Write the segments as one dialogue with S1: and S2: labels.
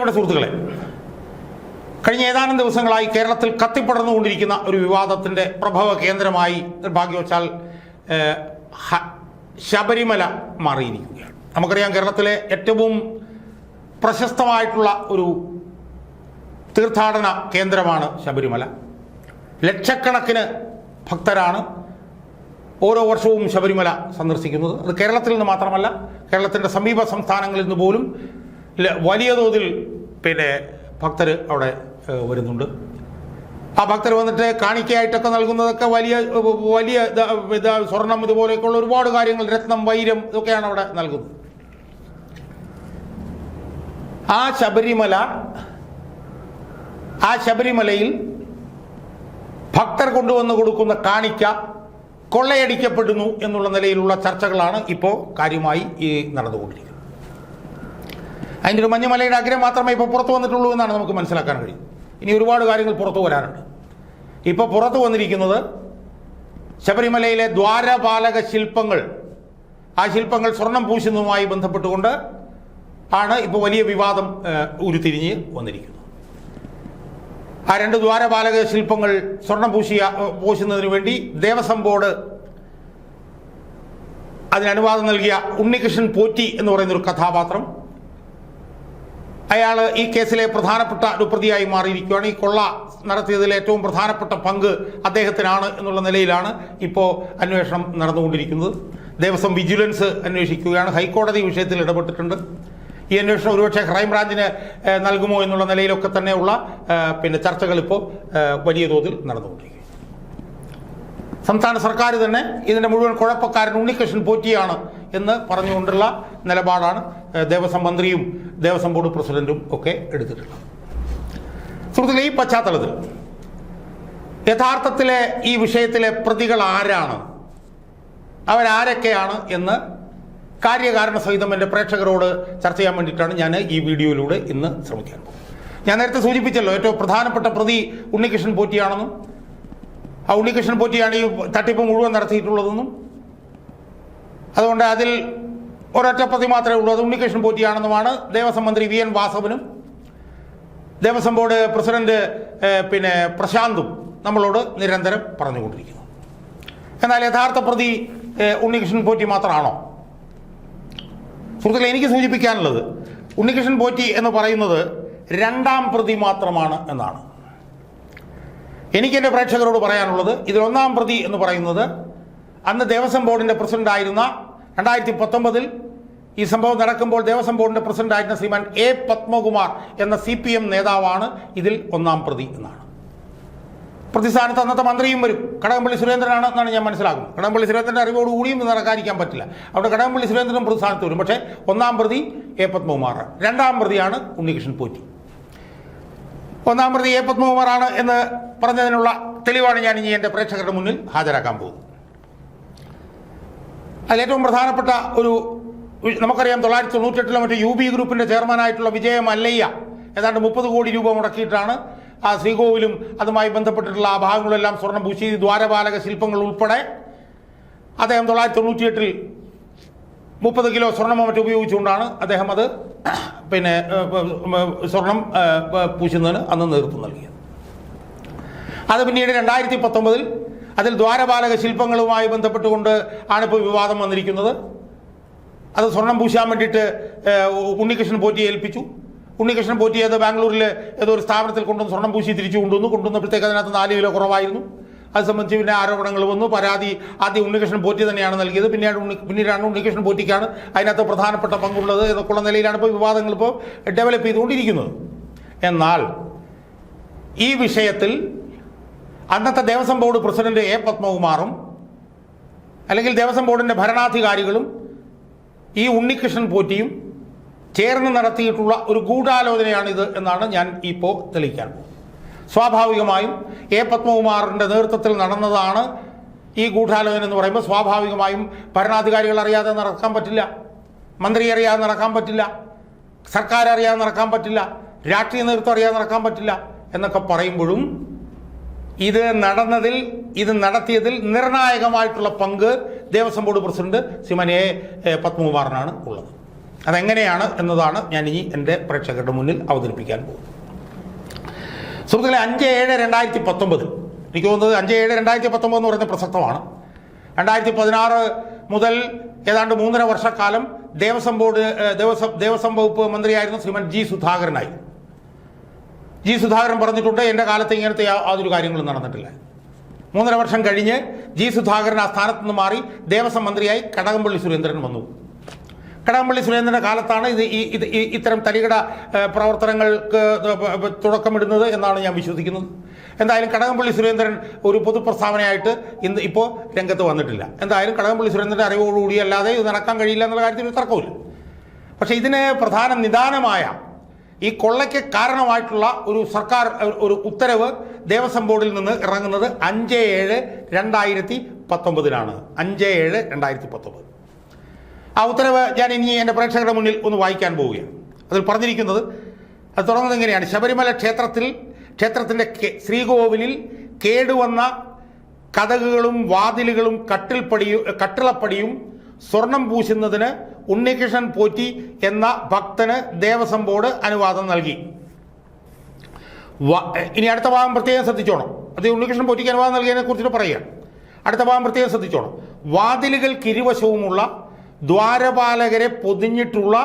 S1: പ്രിയപ്പെട്ട സുഹൃത്തുക്കളെ കഴിഞ്ഞ ഏതാനും ദിവസങ്ങളായി കേരളത്തിൽ കത്തിപ്പടർന്നുകൊണ്ടിരിക്കുന്ന ഒരു വിവാദത്തിന്റെ പ്രഭവ കേന്ദ്രമായി ഭാഗ്യവശാൽ ഏഹ്, ഹ- ശബരിമല മാറിയിരിക്കുകയാണ്. നമുക്കറിയാം കേരളത്തിലെ ഏറ്റവും പ്രശസ്തമായിട്ടുള്ള ഒരു തീർത്ഥാടന കേന്ദ്രമാണ് ശബരിമല. ലക്ഷക്കണക്കിന് ഭക്തരാണ് ഓരോ വർഷവും ശബരിമല സന്ദർശിക്കുന്നത്. അത് കേരളത്തിൽ നിന്ന് മാത്രമല്ല കേരളത്തിന്റെ സമീപ സംസ്ഥാനങ്ങളിൽ നിന്ന് പോലും വലിയ തോതിൽ പിന്നെ ഭക്തർ അവിടെ വരുന്നുണ്ട്. ആ ഭക്തർ വന്നിട്ട് കാണിക്കയായിട്ടൊക്കെ നൽകുന്നതൊക്കെ വലിയ വലിയ സ്വർണം ഇതുപോലെയൊക്കെയുള്ള ഒരുപാട് കാര്യങ്ങൾ രത്നം വൈരം ഇതൊക്കെയാണ് അവിടെ നൽകുന്നത്. ആ ശബരിമല ആ ശബരിമലയിൽ ഭക്തർ കൊണ്ടുവന്ന് കൊടുക്കുന്ന കാണിക്ക കൊള്ളയടിക്കപ്പെടുന്നു എന്നുള്ള നിലയിലുള്ള ചർച്ചകളാണ് ഇപ്പോൾ കാര്യമായി നടന്നുകൊണ്ടിരിക്കുന്നത്. അതിന്റെ ഒരു മഞ്ഞുമലയുടെ അഗ്രം മാത്രമേ ഇപ്പോൾ പുറത്തു വന്നിട്ടുള്ളൂ എന്നാണ് നമുക്ക് മനസ്സിലാക്കാൻ കഴിയും. ഇനി ഒരുപാട് കാര്യങ്ങൾ പുറത്തു വരാനുണ്ട്. ഇപ്പോൾ പുറത്തു വന്നിരിക്കുന്നത് ശബരിമലയിലെ ദ്വാരപാലക ശില്പങ്ങൾ. ആ ശില്പങ്ങൾ സ്വർണം പൂശുന്നതുമായി ബന്ധപ്പെട്ടുകൊണ്ട് ആണ് ഇപ്പോൾ വലിയ വിവാദം ഉരുത്തിരിഞ്ഞ് വന്നിരിക്കുന്നത്. ആ രണ്ട് ദ്വാരപാലക ശില്പങ്ങൾ സ്വർണം പൂശിയ പൂശുന്നതിന് വേണ്ടി ദേവസ്വം ബോർഡ് അതിന് അനുവാദം നൽകിയ ഉണ്ണികൃഷ്ണൻ പോറ്റി എന്ന് പറയുന്നൊരു കഥാപാത്രം അയാൾ ഈ കേസിലെ പ്രധാനപ്പെട്ട ഒരു പ്രതിയായി മാറിയിരിക്കുകയാണ്. ഈ കൊള്ള നടത്തിയതിൽ ഏറ്റവും പ്രധാനപ്പെട്ട പങ്ക് അദ്ദേഹത്തിനാണ് എന്നുള്ള നിലയിലാണ് ഇപ്പോൾ അന്വേഷണം നടന്നുകൊണ്ടിരിക്കുന്നത്. ദേവസ്വം വിജിലൻസ് അന്വേഷിക്കുകയാണ്. ഹൈക്കോടതി വിഷയത്തിൽ ഇടപെട്ടിട്ടുണ്ട്. ഈ അന്വേഷണം ഒരുപക്ഷെ ക്രൈംബ്രാഞ്ചിന് നൽകുമോ എന്നുള്ള നിലയിലൊക്കെ തന്നെയുള്ള പിന്നെ ചർച്ചകൾ ഇപ്പോൾ വലിയ തോതിൽ നടന്നുകൊണ്ടിരിക്കും സംസ്ഥാന സർക്കാർ തന്നെ ഇതിന്റെ മുഴുവൻ കുഴപ്പക്കാരൻ ഉണ്ണികൃഷ്ണൻ പോറ്റിയാണ് എന്ന് പറഞ്ഞുകൊണ്ടുള്ള നിലപാടാണ് ദേവസ്വം മന്ത്രിയും ദേവസ്വം ബോർഡ് പ്രസിഡന്റും ഒക്കെ എടുത്തിട്ടുള്ളത്. സുഹൃത്തുക്കളെ ഈ പശ്ചാത്തലത്തിൽ യഥാർത്ഥത്തിലെ ഈ വിഷയത്തിലെ പ്രതികൾ ആരാണ്? അവരാരൊക്കെയാണ് എന്ന് കാര്യകാരണ സഹിതം എന്റെ പ്രേക്ഷകരോട് ചർച്ച ചെയ്യാൻ വേണ്ടിയിട്ടാണ് ഞാൻ ഈ വീഡിയോയിലൂടെ ഇന്ന് ശ്രമിക്കാൻ ഞാൻ നേരത്തെ സൂചിപ്പിച്ചല്ലോ ഏറ്റവും പ്രധാനപ്പെട്ട പ്രതി ഉണ്ണികൃഷ്ണൻ പോറ്റിയാണെന്നും ആ ഉണ്ണികൃഷ്ണൻ പോറ്റിയാണ് ഈ തട്ടിപ്പ് മുഴുവൻ നടത്തിയിട്ടുള്ളതെന്നും അതുകൊണ്ട് അതിൽ ഒരൊറ്റ പ്രതി മാത്രമേ ഉള്ളൂ. അത് ഉണ്ണികൃഷ്ണൻ പോറ്റിയാണെന്നുമാണ് ദേവസ്വം മന്ത്രി വി എൻ വാസവനും. ദേവസ്വം ബോർഡ് പ്രസിഡന്റ് പിന്നെ പ്രശാന്തും നമ്മളോട് നിരന്തരം പറഞ്ഞുകൊണ്ടിരിക്കുന്നു. എന്നാൽ യഥാർത്ഥ പ്രതി ഉണ്ണികൃഷ്ണൻ പോറ്റി മാത്രമാണോ? സുഹൃത്തുക്കളെ എനിക്ക് സൂചിപ്പിക്കാനുള്ളത് ഉണ്ണികൃഷ്ണൻ പോറ്റി എന്ന് പറയുന്നത് രണ്ടാം പ്രതി മാത്രമാണ് എന്നാണ്. എനിക്കെന്റെ പ്രേക്ഷകരോട് പറയാനുള്ളത് ഇതിലൊന്നാം പ്രതി എന്ന് പറയുന്നത് അന്ന് ദേവസ്വം ബോർഡിന്റെ പ്രസിഡന്റായിരുന്ന രണ്ടായിരത്തി പത്തൊമ്പതിൽ ഈ സംഭവം നടക്കുമ്പോൾ ദേവസ്വം ബോർഡിന്റെ പ്രസിഡന്റായിരുന്ന ശ്രീമാൻ എ പത്മകുമാർ എന്ന സി പി എം നേതാവാണ് ഇതിൽ ഒന്നാം പ്രതി എന്നാണ്. പ്രതിസ്ഥാനത്ത് അന്നത്തെ മന്ത്രിയും വരും. കടകംപള്ളി സുരേന്ദ്രനാണ് എന്നാണ് ഞാൻ മനസ്സിലാക്കുന്നത്. കടകംപള്ളി സുരേന്ദ്രന്റെ അറിവോടുകൂടിയും ഇത് നടക്കാതിരിക്കാൻ പറ്റില്ല. അവിടെ കടകംപള്ളി സുരേന്ദ്രനും പ്രതിസ്ഥാനത്ത് വരും. പക്ഷേ ഒന്നാം പ്രതി എ പത്മകുമാർ രണ്ടാം പ്രതിയാണ് ഉണ്ണികൃഷ്ണൻ പോറ്റി. ഒന്നാം പ്രതി എ പത്മകുമാറാണ് എന്ന് പറഞ്ഞതിനുള്ള തെളിവാണ് ഞാൻ ഇനി എന്റെ പ്രേക്ഷകരുടെ മുന്നിൽ ഹാജരാക്കാൻ പോകുന്നത്. അതിലേറ്റവും പ്രധാനപ്പെട്ട ഒരു നമുക്കറിയാം തൊള്ളായിരത്തി തൊണ്ണൂറ്റെട്ടിലെ മറ്റേ യു ബി ഗ്രൂപ്പിന്റെ ചെയർമാനായിട്ടുള്ള വിജയ മല്ലയ്യ ഏതാണ്ട് മുപ്പത് കോടി രൂപ മുടക്കിയിട്ടാണ് ആ ശ്രീകോവിലും അതുമായി ബന്ധപ്പെട്ടിട്ടുള്ള ആ ഭാഗങ്ങളെല്ലാം സ്വർണം പൂശി. ദ്വാരപാലക ശില്പങ്ങൾ ഉൾപ്പെടെ അദ്ദേഹം തൊള്ളായിരത്തി തൊണ്ണൂറ്റിയെട്ടിൽ മുപ്പത് കിലോ സ്വർണമോ മറ്റും ഉപയോഗിച്ചുകൊണ്ടാണ് അദ്ദേഹം അത് പിന്നെ സ്വർണം പൂശുന്നതിന് അന്ന് നേതൃത്വം നൽകിയത്. അത് പിന്നീട് രണ്ടായിരത്തി പത്തൊമ്പതിൽ അതിൽ ദ്വാരപാലക ശില്പങ്ങളുമായി ബന്ധപ്പെട്ടുകൊണ്ട് ആണിപ്പോൾ വിവാദം വന്നിരിക്കുന്നത്. അത് സ്വർണം പൂശാൻ വേണ്ടിയിട്ട് ഉണ്ണികൃഷ്ണൻ പോറ്റിയെ ഏൽപ്പിച്ചു. ഉണ്ണികൃഷ്ണൻ പോറ്റി അത് ബാംഗ്ലൂരിൽ ഏതോ ഒരു സ്ഥാപനത്തിൽ കൊണ്ടുവന്ന് സ്വർണം പൂശി തിരിച്ചു കൊണ്ടുവന്നു. കൊണ്ടുവന്നപ്പോഴത്തേക്ക് അതിനകത്ത് നാല് കിലോ കുറവായിരുന്നു. അത് സംബന്ധിച്ച് പിന്നെ ആരോപണങ്ങൾ വന്നു. പരാതി ആദ്യം ഉണ്ണികൃഷ്ണൻ പോറ്റി തന്നെയാണ് നൽകിയത്. പിന്നീട് ഉണ്ണി പിന്നീടാണ് ഉണ്ണികൃഷ്ണൻ പോറ്റിക്കാണ് അതിനകത്ത് പ്രധാനപ്പെട്ട പങ്കുള്ളത്. എന്നൊക്കെയുള്ള നിലയിലാണ് ഇപ്പോൾ വിവാദങ്ങൾ ഇപ്പോൾ ഡെവലപ്പ് ചെയ്തുകൊണ്ടിരിക്കുന്നത്. എന്നാൽ ഈ വിഷയത്തിൽ അന്നത്തെ ദേവസ്വം ബോർഡ് പ്രസിഡന്റ് എ പത്മകുമാറും അല്ലെങ്കിൽ ദേവസ്വം ബോർഡിന്റെ ഭരണാധികാരികളും ഈ ഉണ്ണികൃഷ്ണൻ പോറ്റിയും ചേർന്ന് നടത്തിയിട്ടുള്ള ഒരു ഗൂഢാലോചനയാണിത് എന്നാണ് ഞാൻ ഇപ്പോൾ തെളിയിക്കാൻ സ്വാഭാവികമായും എ പത്മകുമാറിന്റെ നേതൃത്വത്തിൽ നടന്നതാണ് ഈ ഗൂഢാലോചന എന്ന് പറയുമ്പോൾ സ്വാഭാവികമായും ഭരണാധികാരികൾ അറിയാതെ നടക്കാൻ പറ്റില്ല മന്ത്രി അറിയാതെ നടക്കാൻ പറ്റില്ല സർക്കാർ അറിയാതെ നടക്കാൻ പറ്റില്ല രാഷ്ട്രീയ നേതൃത്വം അറിയാതെ നടക്കാൻ പറ്റില്ല എന്നൊക്കെ പറയുമ്പോഴും ഇത് നടന്നതിൽ ഇത് നടത്തിയതിൽ നിർണായകമായിട്ടുള്ള പങ്ക് ദേവസ്വം ബോർഡ് പ്രസിഡന്റ് സിമൻ എ പത്മകുമാറിനാണ് ഉള്ളത്. അതെങ്ങനെയാണ് എന്നതാണ് ഞാൻ ഇനി എന്റെ പ്രേക്ഷകരുടെ മുന്നിൽ അവതരിപ്പിക്കാൻ പോകുന്നത്. സുഹൃത്തുക്കളെ അഞ്ച് ഏഴ് രണ്ടായിരത്തി പത്തൊമ്പതിൽ എനിക്ക് തോന്നുന്നത് അഞ്ച് ഏഴ് രണ്ടായിരത്തി പത്തൊമ്പത് എന്ന് പറയുന്നത് പ്രസക്തമാണ്. രണ്ടായിരത്തി പതിനാറ് മുതൽ ഏതാണ്ട് മൂന്നര വർഷക്കാലം ദേവസ്വം ബോർഡ് ദേവസ്വം ദേവസ്വം വകുപ്പ് മന്ത്രിയായിരുന്ന ശ്രീമൻ ജി സുധാകരനായി. ജി സുധാകരൻ പറഞ്ഞിട്ടുണ്ട് എന്റെ കാലത്ത് ഇങ്ങനത്തെ യാതൊരു കാര്യങ്ങളും നടന്നിട്ടില്ല. മൂന്നര വർഷം കഴിഞ്ഞ് ജി സുധാകരൻ ആ സ്ഥാനത്ത് നിന്ന് മാറി ദേവസ്വം മന്ത്രിയായി കടകംപള്ളി സുരേന്ദ്രൻ വന്നു. കടകംപള്ളി സുരേന്ദ്രന്റെ കാലത്താണ് ഇത് ഈ ഇത് ഇത്തരം തരികിട പ്രവർത്തനങ്ങൾക്ക് തുടക്കമിടുന്നത് എന്നാണ് ഞാൻ വിശ്വസിക്കുന്നത്. എന്തായാലും കടകംപള്ളി സുരേന്ദ്രൻ ഒരു പൊതുപ്രസ്താവനയായിട്ട് ഇന്ന് ഇപ്പോൾ രംഗത്ത് വന്നിട്ടില്ല. എന്തായാലും കടകംപള്ളി സുരേന്ദ്രന്റെ അറിവോടുകൂടി അല്ലാതെ ഇത് നടക്കാൻ കഴിയില്ല എന്നുള്ള കാര്യത്തിൽ ഒരു തർക്കമില്ല പക്ഷേ ഇതിന് പ്രധാന നിദാനമായ ഈ കൊള്ളയ്ക്ക് കാരണമായിട്ടുള്ള ഒരു സർക്കാർ ഒരു- ഉത്തരവ് ദേവസ്വം ബോർഡിൽ നിന്ന് ഇറങ്ങുന്നത് അഞ്ച് ഏഴ് രണ്ടായിരത്തി പത്തൊമ്പതിനാണ്. അഞ്ച് ഏഴ് രണ്ടായിരത്തി പത്തൊമ്പത്. ആ ഉത്തരവ് ഞാൻ ഇനി എന്റെ പ്രേക്ഷകരുടെ മുന്നിൽ ഒന്ന് വായിക്കാൻ പോവുകയാണ്. അതിൽ പറഞ്ഞിരിക്കുന്നത് അത് തുടങ്ങുന്നത് എങ്ങനെയാണ്? ശബരിമല ക്ഷേത്രത്തിൽ ക്ഷേത്രത്തിന്റെ ശ്രീകോവിലിൽ കേടുവന്ന കഥകുകളും വാതിലുകളും കട്ടിൽപ്പടിയും കട്ടിളപ്പടിയും സ്വർണം പൂശുന്നതിന് ഉണ്ണികൃഷ്ണൻ പോറ്റി എന്ന ഭക്തന് ദേവസ്വം ബോർഡ് അനുവാദം നൽകി. ഇനി അടുത്ത ഭാഗം പ്രത്യേകം ശ്രദ്ധിച്ചോണം. അത് ഉണ്ണികൃഷ്ണൻ പോറ്റിക്ക് അനുവാദം നൽകിയതിനെ കുറിച്ചിട്ട് പറയുക. അടുത്ത ഭാഗം പ്രത്യേകം ശ്രദ്ധിച്ചോണം. വാതിലുകൾക്കിരുവശവുമുള്ള ദ്വാരപാലകരെ പൊതിഞ്ഞിട്ടുള്ള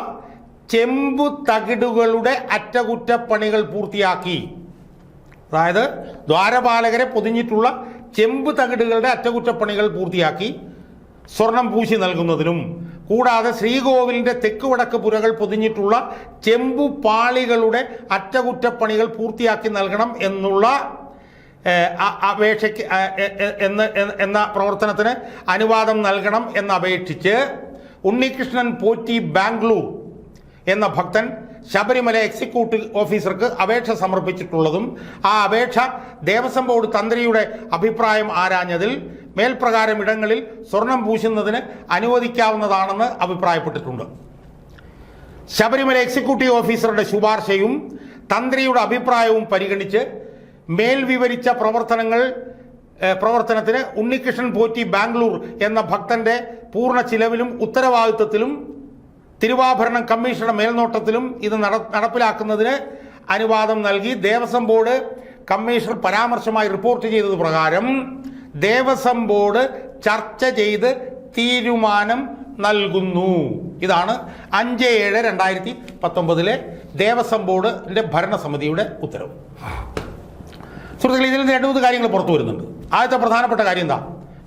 S1: ചെമ്പു തകിടുകളുടെ അറ്റകുറ്റപ്പണികൾ പൂർത്തിയാക്കി. അതായത് ദ്വാരപാലകരെ പൊതിഞ്ഞിട്ടുള്ള ചെമ്പ് തകിടുകളുടെ അറ്റകുറ്റപ്പണികൾ പൂർത്തിയാക്കി സ്വർണം പൂശി നൽകുന്നതിനും കൂടാതെ ശ്രീകോവിലിന്റെ തെക്ക് വടക്ക് പുരകൾ പൊതിഞ്ഞിട്ടുള്ള ചെമ്പു പാളികളുടെ അറ്റകുറ്റപ്പണികൾ പൂർത്തിയാക്കി നൽകണം എന്നുള്ള അപേക്ഷയ്ക്ക് എന്ന് എന്ന പ്രവർത്തനത്തിന് അനുവാദം നൽകണം എന്നപേക്ഷിച്ച് ഉണ്ണികൃഷ്ണൻ പോറ്റി ബാംഗ്ലൂർ എന്ന ഭക്തൻ ശബരിമല എക്സിക്യൂട്ടീവ് ഓഫീസർക്ക് അപേക്ഷ സമർപ്പിച്ചിട്ടുള്ളതും ആ അപേക്ഷ ദേവസ്വം ബോർഡ് തന്ത്രിയുടെ അഭിപ്രായം ആരാഞ്ഞതിൽ മേൽപ്രകാരം ഇടങ്ങളിൽ സ്വർണം പൂശുന്നതിന് അനുവദിക്കാവുന്നതാണെന്ന് അഭിപ്രായപ്പെട്ടിട്ടുണ്ട്. ശബരിമല എക്സിക്യൂട്ടീവ് ഓഫീസറുടെ ശുപാർശയും തന്ത്രിയുടെ അഭിപ്രായവും പരിഗണിച്ച് മേൽ വിവരിച്ച പ്രവർത്തനങ്ങൾ പ്രവർത്തനത്തിന് ഉണ്ണികൃഷ്ണൻ പോറ്റി ബാംഗ്ലൂർ എന്ന ഭക്തന്റെ പൂർണ ചിലവിലും ഉത്തരവാദിത്വത്തിലും തിരുവാഭരണം കമ്മീഷണറുടെ മേൽനോട്ടത്തിലും ഇത് നട നടപ്പിലാക്കുന്നതിന് അനുവാദം നൽകി ദേവസ്വം ബോർഡ് കമ്മീഷണർ പരാമർശമായി റിപ്പോർട്ട് ചെയ്തത് പ്രകാരം ദേവസ്വം ബോർഡ് ചർച്ച ചെയ്ത് തീരുമാനം നൽകുന്നു. ഇതാണ് അഞ്ച് ഏഴ് രണ്ടായിരത്തി പത്തൊമ്പതിലെ ദേവസ്വം ബോർഡിന്റെ ഭരണസമിതിയുടെ ഉത്തരവ്. സുഹൃത്തുക്കളെ ഇതിൽ രണ്ട് മൂന്ന് കാര്യങ്ങൾ പുറത്തു വരുന്നുണ്ട്. ആദ്യത്തെ പ്രധാനപ്പെട്ട കാര്യം എന്താ?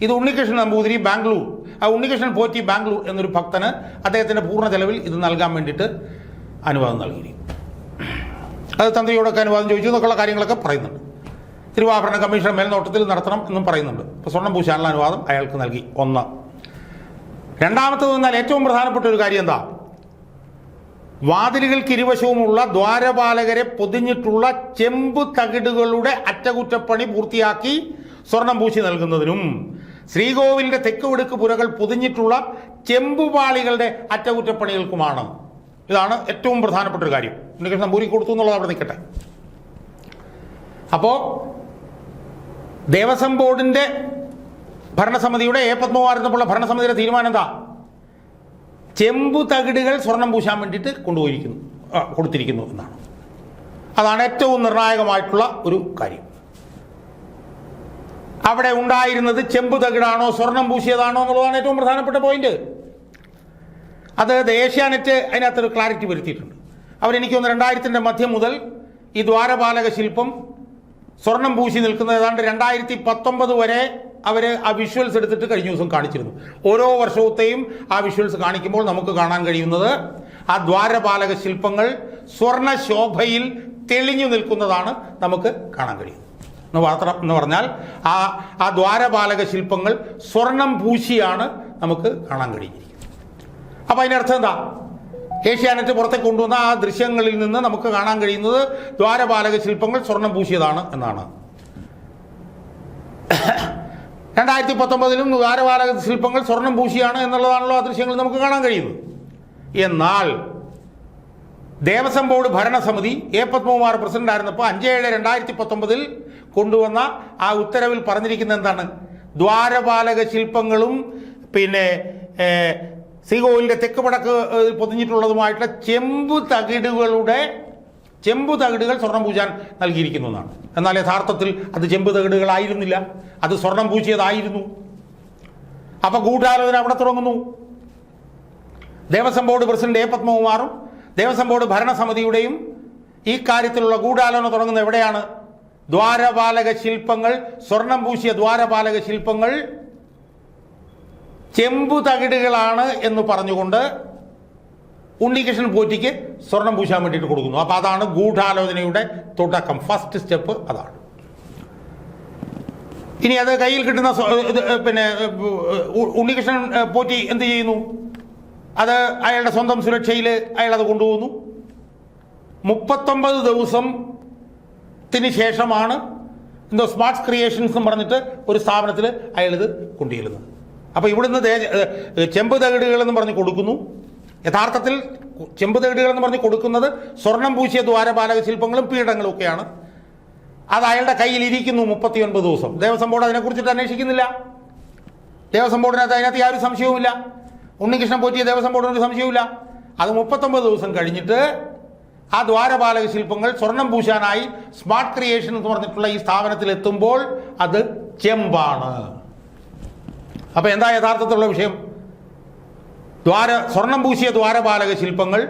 S1: ഇത് ഉണ്ണികൃഷ്ണൻ നമ്പൂതിരി ബാംഗ്ലൂർ. ആ ഉണ്ണികൃഷ്ണൻ പോറ്റി ബാംഗ്ലൂർ എന്നൊരു ഭക്തന് അദ്ദേഹത്തിന്റെ പൂർണ ചെലവിൽ ഇത് നൽകാൻ വേണ്ടിയിട്ട് അനുവാദം നൽകിയിരിക്കും അത് തന്ത്രിയോടൊക്കെ അനുവാദം ചോദിച്ചു എന്നൊക്കെയുള്ള കാര്യങ്ങളൊക്കെ പറയുന്നുണ്ട്. തിരുവാഭരണ കമ്മീഷൻ മേൽനോട്ടത്തിൽ നടത്തണം എന്നും പറയുന്നുണ്ട്. അപ്പോൾ സ്വർണം പൂശാനുള്ള അനുവാദം അയാൾക്ക് നൽകി. ഒന്ന്. രണ്ടാമത്തത് എന്നാൽ ഏറ്റവും പ്രധാനപ്പെട്ട ഒരു കാര്യം എന്താ? വാതിലുകൾക്ക് ഇരുവശവുമുള്ള ദ്വാരപാലകരെ പൊതിഞ്ഞിട്ടുള്ള ചെമ്പ് തകിടുകളുടെ അറ്റകുറ്റപ്പണി പൂർത്തിയാക്കി സ്വർണം പൂശി നൽകുന്നതിനും ശ്രീകോവിലിന്റെ തെക്ക് വടക്ക് പുരകൾ പൊതിഞ്ഞിട്ടുള്ള ചെമ്പുപാളികളുടെ അറ്റകുറ്റപ്പണികൾക്കുമാണ്. ഇതാണ് ഏറ്റവും പ്രധാനപ്പെട്ട ഒരു കാര്യം. ഉണ്ണികൃഷ്ണൻ ഭൂരി കൊടുത്തു എന്നുള്ളത് അവിടെ നിൽക്കട്ടെ. അപ്പോ ദേവസ്വം ബോർഡിന്റെ ഭരണസമിതിയുടെ എ പത്മകുമാറിനുള്ള ഭരണസമിതിയുടെ തീരുമാനം എന്താ? ചെമ്പു തകിടുകൾ സ്വർണം പൂശാൻ വേണ്ടിയിട്ട് കൊണ്ടുപോയിരിക്കുന്നു കൊടുത്തിരിക്കുന്നു എന്നാണ്. അതാണ് ഏറ്റവും നിർണായകമായിട്ടുള്ള ഒരു കാര്യം. അവിടെ ഉണ്ടായിരുന്നത് ചെമ്പു തകിടാണോ സ്വർണം പൂശിയതാണോ എന്നുള്ളതാണ് ഏറ്റവും പ്രധാനപ്പെട്ട പോയിന്റ്. അത് ഏഷ്യാനെറ്റ് അതിനകത്തൊരു ക്ലാരിറ്റി വരുത്തിയിട്ടുണ്ട്. അവരെനിക്ക് തോന്നുന്നു രണ്ടായിരത്തിന്റെ മധ്യം മുതൽ ഈ ദ്വാരപാലക ശില്പം സ്വർണം പൂശി നിൽക്കുന്നത് ഏതാണ്ട് രണ്ടായിരത്തി പത്തൊമ്പത് വരെ അവർ ആ വിഷ്വൽസ് എടുത്തിട്ട് കഴിഞ്ഞ ദിവസം കാണിച്ചിരുന്നു. ഓരോ വർഷത്തെയും ആ വിഷ്വൽസ് കാണിക്കുമ്പോൾ നമുക്ക് കാണാൻ കഴിയുന്നത് ആ ദ്വാരപാലക ശില്പങ്ങൾ സ്വർണശോഭയിൽ തെളിഞ്ഞു നിൽക്കുന്നതാണ് നമുക്ക് കാണാൻ കഴിയുന്നത്. എന്ന് മാത്രം എന്ന് പറഞ്ഞാൽ ആ ആ ദ്വാരപാലക ശില്പങ്ങൾ സ്വർണം പൂശിയാണ് നമുക്ക് കാണാൻ കഴിഞ്ഞിരിക്കുന്നത് അപ്പോൾ അതിന്റെ അർത്ഥം എന്താ? ഏഷ്യാനെറ്റ് പുറത്തേക്ക് കൊണ്ടുവന്ന ആ ദൃശ്യങ്ങളിൽ നിന്ന് നമുക്ക് കാണാൻ കഴിയുന്നത് ദ്വാരപാലക ശില്പങ്ങൾ സ്വർണം പൂശിയതാണ് എന്നാണ്. രണ്ടായിരത്തി പത്തൊമ്പതിലും ദ്വാരപാലക ശില്പങ്ങൾ സ്വർണം പൂശിയാണ് എന്നുള്ളതാണല്ലോ ആ ദൃശ്യങ്ങൾ നമുക്ക് കാണാൻ കഴിയുന്നത്. എന്നാൽ ദേവസ്വം ബോർഡ് ഭരണസമിതി എ പത്മകുമാർ പ്രസിഡന്റ് ആയിരുന്നപ്പോൾ അഞ്ച് ഏഴ് രണ്ടായിരത്തി പത്തൊമ്പതിൽ കൊണ്ടുവന്ന ആ ഉത്തരവിൽ പറഞ്ഞിരിക്കുന്നത് എന്താണ്? ദ്വാരപാലക ശില്പങ്ങളും പിന്നെ ഏ, ശ്രീകോവിലിന്റെ തെക്ക് വടക്ക് പൊതിഞ്ഞിട്ടുള്ളതുമായിട്ടുള്ള ചെമ്പു തകിടുകളുടെ ചെമ്പു തകിടുകൾ സ്വർണം പൂജാൻ നൽകിയിരിക്കുന്നു എന്നാണ്. എന്നാൽ യഥാർത്ഥത്തിൽ അത് ചെമ്പു തകിടുകളായിരുന്നില്ല. അത് സ്വർണം പൂശിയതായിരുന്നു. അപ്പൊ ഗൂഢാലോചന അവിടെ തുടങ്ങുന്നു. ദേവസ്വം ബോർഡ് പ്രസിഡന്റ് എ പത്മകുമാറും ദേവസ്വം ബോർഡ് ഭരണസമിതിയുടെയും ഈ കാര്യത്തിലുള്ള ഗൂഢാലോചന തുടങ്ങുന്നത് എവിടെയാണ്? ദ്വാരപാലക ശില്പങ്ങൾ സ്വർണം പൂശിയ ദ്വാരപാലക ശില്പങ്ങൾ ചെമ്പു തകിടുകളാണ് എന്ന് പറഞ്ഞുകൊണ്ട് ഉണ്ണികൃഷ്ണൻ പോറ്റിക്ക് സ്വർണം പൂശാൻ വേണ്ടിയിട്ട് കൊടുക്കുന്നു. അപ്പോൾ അതാണ് ഗൂഢാലോചനയുടെ തുടക്കം. ഫസ്റ്റ് സ്റ്റെപ്പ് അതാണ്. ഇനി അത് കയ്യിൽ കിട്ടുന്ന പിന്നെ ഉണ്ണികൃഷ്ണൻ പോറ്റി എന്ത് ചെയ്യുന്നു? അത് അയാളുടെ സ്വന്തം സുരക്ഷയിൽ അയാൾ അത് കൊണ്ടുപോകുന്നു. മുപ്പത്തൊമ്പത് ദിവസത്തിന് ശേഷമാണ് എന്തോ ക്രിയേഷൻസ് എന്ന് പറഞ്ഞിട്ട് ഒരു സ്ഥാപനത്തിൽ അയാൾ ഇത് കൊണ്ടുചെല്ലുന്നത്. അപ്പോൾ ഇവിടുന്ന് ചെമ്പ് തകിടുകൾ എന്ന് പറഞ്ഞ് കൊടുക്കുന്നു. യഥാർത്ഥത്തിൽ ചെമ്പ് തകിടുകൾ എന്ന് പറഞ്ഞ് കൊടുക്കുന്നത് സ്വർണം പൂശിയ ദ്വാരപാലക ശില്പങ്ങളും പീഠങ്ങളും ഒക്കെയാണ്. അത് അയാളുടെ കയ്യിൽ ഇരിക്കുന്നു മുപ്പത്തിയൊൻപത് ദിവസം. ദേവസ്വം ബോർഡ് അതിനെക്കുറിച്ചിട്ട് അന്വേഷിക്കുന്നില്ല. ദേവസ്വം ബോർഡിനകത്ത് അതിനകത്ത് യാതൊരു സംശയവുമില്ല. ഉണ്ണികൃഷ്ണൻ പോറ്റിയ ദേവസ്വം ബോർഡിനൊരു സംശയവുമില്ല. അത് മുപ്പത്തൊമ്പത് ദിവസം കഴിഞ്ഞിട്ട് ആ ദ്വാരപാലക ശില്പങ്ങൾ സ്വർണം പൂശാനായി സ്മാർട്ട് ക്രിയേഷൻ എന്ന് പറഞ്ഞിട്ടുള്ള ഈ സ്ഥാപനത്തിൽ എത്തുമ്പോൾ അത് ചെമ്പാണ്. അപ്പൊ എന്താ യഥാർത്ഥത്തിലുള്ള വിഷയം? ദ്വാര സ്വർണം പൂശിയ ദ്വാരപാലക ശില്പങ്ങൾ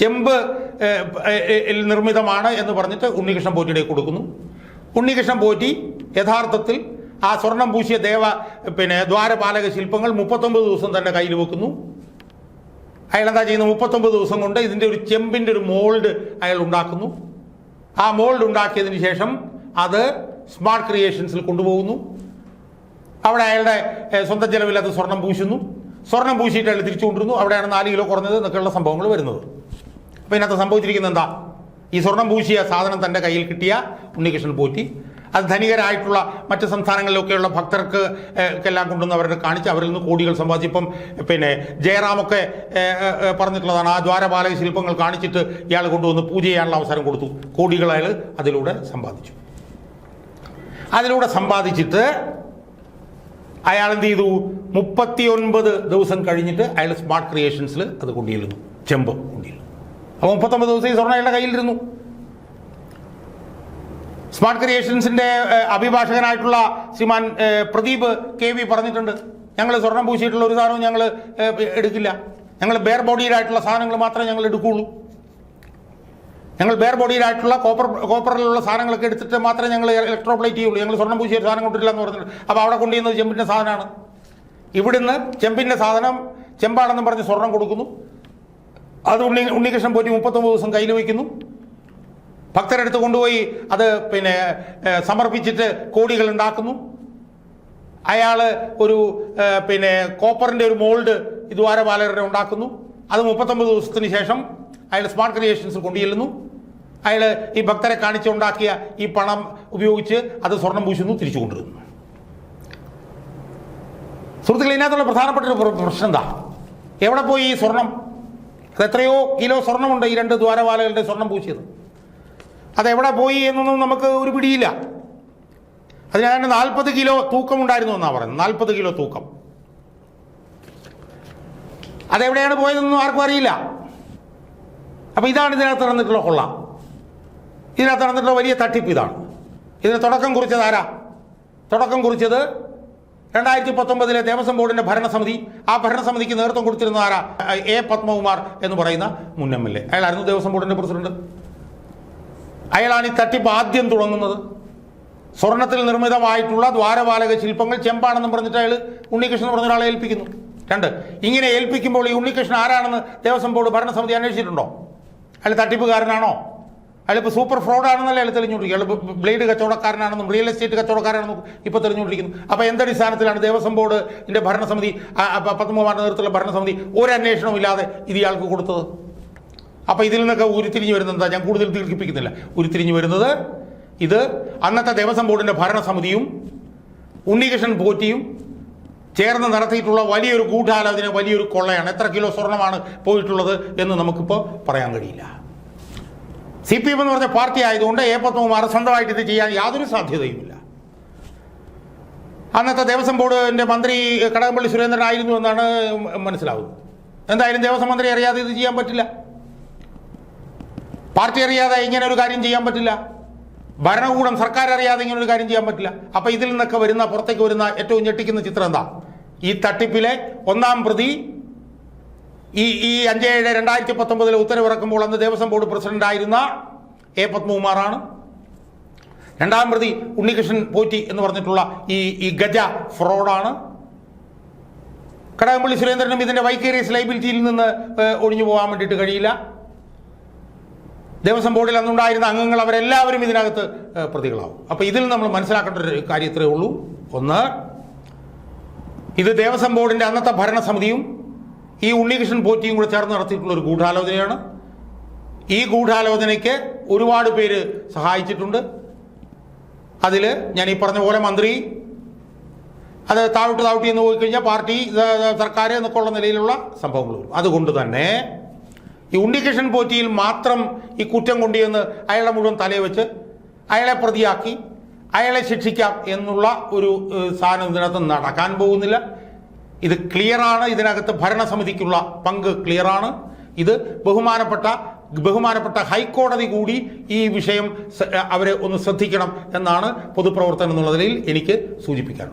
S1: ചെമ്പ് നിർമ്മിതമാണ് എന്ന് പറഞ്ഞിട്ട് ഉണ്ണികൃഷ്ണൻ പോറ്റിയുടെ കൊടുക്കുന്നു. ഉണ്ണികൃഷ്ണൻ പോറ്റി യഥാർത്ഥത്തിൽ ആ സ്വർണം പൂശിയ ദേവ പിന്നെ ദ്വാരപാലക ശില്പങ്ങൾ മുപ്പത്തൊമ്പത് ദിവസം തന്നെ കയ്യിൽ വെക്കുന്നു. അയാൾ എന്താ ചെയ്യുന്നത് മുപ്പത്തൊമ്പത് ദിവസം കൊണ്ട് ഇതിന്റെ ഒരു ചെമ്പിന്റെ ഒരു മോൾഡ് അയാൾ ഉണ്ടാക്കുന്നു. ആ മോൾഡ് ഉണ്ടാക്കിയതിന് ശേഷം അത് സ്മാർട്ട് ക്രിയേഷൻസിൽ കൊണ്ടുപോകുന്നു. അവിടെ അയാളുടെ സ്വന്തം ചെലവിൽ അത് സ്വർണം പൂശുന്നു. സ്വർണം പൂശിയിട്ട് അയാൾ തിരിച്ചു കൊണ്ടിരുന്നു അവിടെയാണ് നാല് കിലോ കുറഞ്ഞത് എന്നൊക്കെയുള്ള സംഭവങ്ങൾ വരുന്നത്. അപ്പോൾ ഇതിനകത്ത് സംഭവിച്ചിരിക്കുന്നത് എന്താ? ഈ സ്വർണം പൂശിയ സാധനം തന്റെ കയ്യിൽ കിട്ടിയ ഉണ്ണികൃഷ്ണൻ പോറ്റി. അത് ധനികരായിട്ടുള്ള മറ്റ് സംസ്ഥാനങ്ങളിലൊക്കെയുള്ള ഭക്തർക്ക് എല്ലാം കൊണ്ടുവന്ന് അവരുടെ കാണിച്ച് അവരിൽ നിന്ന് കോടികൾ സമ്പാദിച്ചു ഇപ്പം പിന്നെ ജയറാമൊക്കെ പറഞ്ഞിട്ടുള്ളതാണ്. ആ ദ്വാരപാലക ശില്പങ്ങൾ കാണിച്ചിട്ട് ഇയാൾ കൊണ്ടുവന്ന് പൂജ ചെയ്യാനുള്ള അവസരം കൊടുത്തു. കോടികൾ അയാൾ അതിലൂടെ സമ്പാദിച്ചു. അതിലൂടെ സമ്പാദിച്ചിട്ട് അയാൾ എന്ത് ചെയ്തു? മുപ്പത്തിയൊൻപത് ദിവസം കഴിഞ്ഞിട്ട് അയാൾ സ്മാർട്ട് ക്രിയേഷൻസിൽ അത് കൊണ്ടുചെല്ലുന്നു. ചെമ്പ് കൊണ്ടുചെല്ലുന്നു. അപ്പോൾ മുപ്പത്തൊമ്പത് ദിവസം ഈ സ്വർണ അയാളുടെ കയ്യിലിരുന്നു. സ്മാർട്ട് ക്രിയേഷൻസിന്റെ അഭിഭാഷകനായിട്ടുള്ള ശ്രീമാൻ പ്രദീപ് കെ വി പറഞ്ഞിട്ടുണ്ട്. ഞങ്ങൾ സ്വർണം പൂശിയിട്ടുള്ള ഒരു സാധനവും ഞങ്ങൾ എടുക്കില്ല. ഞങ്ങൾ ബെയർ ബോഡിയിലായിട്ടുള്ള സാധനങ്ങൾ മാത്രമേ ഞങ്ങൾ എടുക്കുകയുള്ളൂ ഞങ്ങൾ ബെയർ ബോഡിയിലായിട്ടുള്ള കോപ്പർ കോപ്പറിലുള്ള സാധനങ്ങളൊക്കെ എടുത്തിട്ട് മാത്രമേ ഞങ്ങൾ ഇലക്ട്രോപ്ലേറ്റ് ചെയ്യുള്ളൂ. ഞങ്ങൾ സ്വർണം പൂശിയ സാധനം കൊണ്ടിട്ടില്ല എന്ന് പറഞ്ഞിട്ട് അപ്പോൾ അവിടെ കൊണ്ടുവന്നത് ചെമ്പിന്റെ സാധനമാണ്. ഇവിടുന്ന് ചെമ്പിന്റെ സാധനം ചെമ്പാണെന്നും പറഞ്ഞ് സ്വർണം കൊടുക്കുന്നു. അത് ഉണ്ണി ഉണ്ണികൃഷ്ണൻ പോറ്റി മുപ്പത്തൊമ്പത് ദിവസം കയ്യിൽ വയ്ക്കുന്നു. ഭക്തരെടുത്ത് കൊണ്ടുപോയി അത് പിന്നെ സമർപ്പിച്ചിട്ട് കോടികൾ ഉണ്ടാക്കുന്നു. അയാൾ ഒരു പിന്നെ കോപ്പറിന്റെ ഒരു മോൾഡ് ദ്വാരപാലകരുടെ ഉണ്ടാക്കുന്നു. അത് മുപ്പത്തൊമ്പത് ദിവസത്തിന് ശേഷം അയാൾ സ്മാർട്ട് ക്രിയേഷൻസിൽ കൊണ്ടുചെല്ലുന്നു. അയാൾ ഈ ഭക്തരെ കാണിച്ചുണ്ടാക്കിയ ഈ പണം ഉപയോഗിച്ച് അത് സ്വർണം പൂശുന്നു തിരിച്ചു കൊണ്ടുവരുന്നു. സുഹൃത്തുക്കളെ ഇതിനകത്തുള്ള പ്രധാനപ്പെട്ട ഒരു പ്ര- പ്രശ്നം എന്താ? എവിടെ പോയി ഈ സ്വർണം? എത്രയോ കിലോ സ്വർണമുണ്ട് ഈ രണ്ട് ദ്വാരപാലകളുടെ സ്വർണം പൂശിയത്. അതെവിടെ പോയി എന്നൊന്നും നമുക്ക് ഒരു പിടിയില്ല. അതിനകത്ത് നാൽപ്പത് കിലോ തൂക്കം ഉണ്ടായിരുന്നു എന്നാണ് പറയുന്നത്. നാൽപ്പത് കിലോ തൂക്കം. അതെവിടെയാണ് പോയതെന്നൊന്നും ആർക്കും അറിയില്ല. അപ്പോൾ ഇതാണ് ഇതിനകത്ത് നടന്നിട്ടുള്ള കൊള്ള. ഇതിനകത്ത് നടന്നിട്ടുള്ള വലിയ തട്ടിപ്പ് ഇതാണ്. ഇതിന് തുടക്കം കുറിച്ചത് ആരാ? തുടക്കം കുറിച്ചത് രണ്ടായിരത്തി പത്തൊമ്പതിലെ ദേവസ്വം ബോർഡിന്റെ ഭരണസമിതി. ആ ഭരണസമിതിക്ക് നേതൃത്വം കൊടുത്തിരുന്ന ആരാ? എ പത്മകുമാർ എന്ന് പറയുന്ന മുൻ എം എൽ എ. അയാളായിരുന്നു ദേവസ്വം ബോർഡിന്റെ പ്രസിഡന്റ്. അയാളാണ് ഈ തട്ടിപ്പ് ആദ്യം തുടങ്ങുന്നത്. സ്വർണത്തിൽ നിർമ്മിതമായിട്ടുള്ള ദ്വാരപാലക ശില്പങ്ങൾ ചെമ്പാണെന്ന് പറഞ്ഞിട്ട് അയാൾ ഉണ്ണികൃഷ്ണൻ പറഞ്ഞ ഒരാളെ ഏൽപ്പിക്കുന്നു. രണ്ട് ഇങ്ങനെ ഏൽപ്പിക്കുമ്പോൾ ഈ ഉണ്ണികൃഷ്ണൻ ആരാണെന്ന് ദേവസ്വം ബോർഡ് ഭരണസമിതി അന്വേഷിച്ചിട്ടുണ്ടോ? അയാൾ തട്ടിപ്പുകാരനാണോ? അയാൾ ഇപ്പോൾ സൂപ്പർ ഫ്രോഡാണെന്നല്ല അയാൾ തെളിഞ്ഞുകൊണ്ടിരിക്കുക അയാൾ ബ്ലേഡ് കച്ചവടക്കാരനാണെന്നും റിയൽ എസ്റ്റേറ്റ് കച്ചവടക്കാരാണെന്നും ഇപ്പോൾ തെളിഞ്ഞുകൊണ്ടിരിക്കുന്നു. അപ്പോൾ എന്തടിസ്ഥാനത്തിലാണ് ദേവസ്വം ബോർഡ് ഇതിന്റെ ഭരണസമിതി പത്മകുമാറിന്റെ നേതൃത്വത്തിലുള്ള ഭരണസമിതി ഒരു അന്വേഷണവും ഇല്ലാതെ ഇത് ഇയാൾക്ക് കൊടുത്തത്? അപ്പോൾ ഇതിൽ നിന്നൊക്കെ ഉരുത്തിരിഞ്ഞ് വരുന്നത് എന്താ? ഞാൻ കൂടുതൽ ദീർഘിപ്പിക്കുന്നില്ല. ഉരുത്തിരിഞ്ഞ് വരുന്നത് ഇത് അന്നത്തെ ദേവസ്വം ബോർഡിന്റെ ഭരണസമിതിയും ഉണ്ണികൃഷ്ണൻ പോറ്റിയും ചേർന്ന് നടത്തിയിട്ടുള്ള വലിയൊരു ഗൂഢാലോചന വലിയൊരു കൊള്ളയാണ്. എത്ര കിലോ സ്വർണമാണ് പോയിട്ടുള്ളത് എന്ന് നമുക്കിപ്പോൾ പറയാൻ കഴിയില്ല. സി പി എം എന്ന് പറഞ്ഞ പാർട്ടി ആയതുകൊണ്ട് എ പത്മകുമാർ സ്വന്തമായിട്ട് ഇത് ചെയ്യാൻ യാതൊരു സാധ്യതയുമില്ല. അന്നത്തെ ദേവസ്വം ബോർഡിന്റെ മന്ത്രി കടകംപള്ളി സുരേന്ദ്രൻ ആയിരുന്നു എന്നാണ് മനസ്സിലാവുന്നത്. എന്തായാലും ദേവസ്വം മന്ത്രി അറിയാതെ ഇത് ചെയ്യാൻ പറ്റില്ല. പാർട്ടി അറിയാതെ ഇങ്ങനെ ഒരു കാര്യം ചെയ്യാൻ പറ്റില്ല. ഭരണകൂടം സർക്കാർ അറിയാതെ ഇങ്ങനെ ഒരു കാര്യം ചെയ്യാൻ പറ്റില്ല. അപ്പൊ ഇതിൽ നിന്നൊക്കെ വരുന്ന പുറത്തേക്ക് വരുന്ന ഏറ്റവും ഞെട്ടിക്കുന്ന ചിത്രം എന്താ? ഈ തട്ടിപ്പിലെ ഒന്നാം പ്രതി ഈ ഈ അഞ്ച് ഏഴ് രണ്ടായിരത്തി പത്തൊമ്പതിലെ ഉത്തരവിറക്കുമ്പോൾ അന്ന് ദേവസ്വം ബോർഡ് പ്രസിഡന്റ് ആയിരുന്ന എ പത്മകുമാറാണ്. രണ്ടാം പ്രതി ഉണ്ണികൃഷ്ണൻ പോറ്റി എന്ന് പറഞ്ഞിട്ടുള്ള ഈ ഈ ഗജ ഫ്രോഡാണ്. കടകംപള്ളി സുരേന്ദ്രനും ഇതിന്റെ വൈക്കേറിയസ് ലൈബിലിറ്റിയിൽ നിന്ന് ഒഴിഞ്ഞു പോകാൻ വേണ്ടിയിട്ട് കഴിയില്ല. ദേവസ്വം ബോർഡിൽ അന്നുണ്ടായിരുന്ന അംഗങ്ങൾ അവരെല്ലാവരും ഇതിനകത്ത് പ്രതികളാവും. അപ്പോൾ ഇതിൽ നമ്മൾ മനസ്സിലാക്കേണ്ട ഒരു കാര്യം ഇത്രയേ ഉള്ളൂ. ഒന്ന് ഇത് ദേവസ്വം ബോർഡിന്റെ അന്നത്തെ ഭരണസമിതിയും ഈ ഉണ്ണികൃഷ്ണൻ പോറ്റിയും കൂടെ ചേർന്ന് നടത്തിയിട്ടുള്ള ഒരു ഗൂഢാലോചനയാണ്. ഈ ഗൂഢാലോചനയ്ക്ക് ഒരുപാട് പേര് സഹായിച്ചിട്ടുണ്ട്. അതിൽ ഞാൻ ഈ പറഞ്ഞ പോലെ മന്ത്രി അത് താഴോട്ട് താഴോട്ട് എന്ന് പോയി കഴിഞ്ഞാൽ പാർട്ടി സർക്കാർ എന്നൊക്കെ ഉള്ള നിലയിലുള്ള സംഭവങ്ങൾ അതുകൊണ്ട് തന്നെ ഈ ഉണ്ണികൃഷ്ണൻ പോറ്റിയിൽ മാത്രം ഈ കുറ്റം കൊണ്ടുവന്ന് അയാളെ മുഴുവൻ തലയെ വെച്ച് അയാളെ പ്രതിയാക്കി അയാളെ ശിക്ഷിക്കാം എന്നുള്ള ഒരു സാധനം ഇതിനകത്ത് നടക്കാൻ പോകുന്നില്ല. ഇത് ക്ലിയറാണ്. ഇതിനകത്ത് ഭരണസമിതിക്കുള്ള പങ്ക് ക്ലിയറാണ്. ഇത് ബഹുമാനപ്പെട്ട ബഹുമാനപ്പെട്ട ഹൈക്കോടതി കൂടി ഈ വിഷയം അവരെ ഒന്ന് ശ്രദ്ധിക്കണം എന്നാണ് പൊതുപ്രവർത്തനം എന്നുള്ള നിലയിൽ എനിക്ക് സൂചിപ്പിക്കാനുള്ളത്.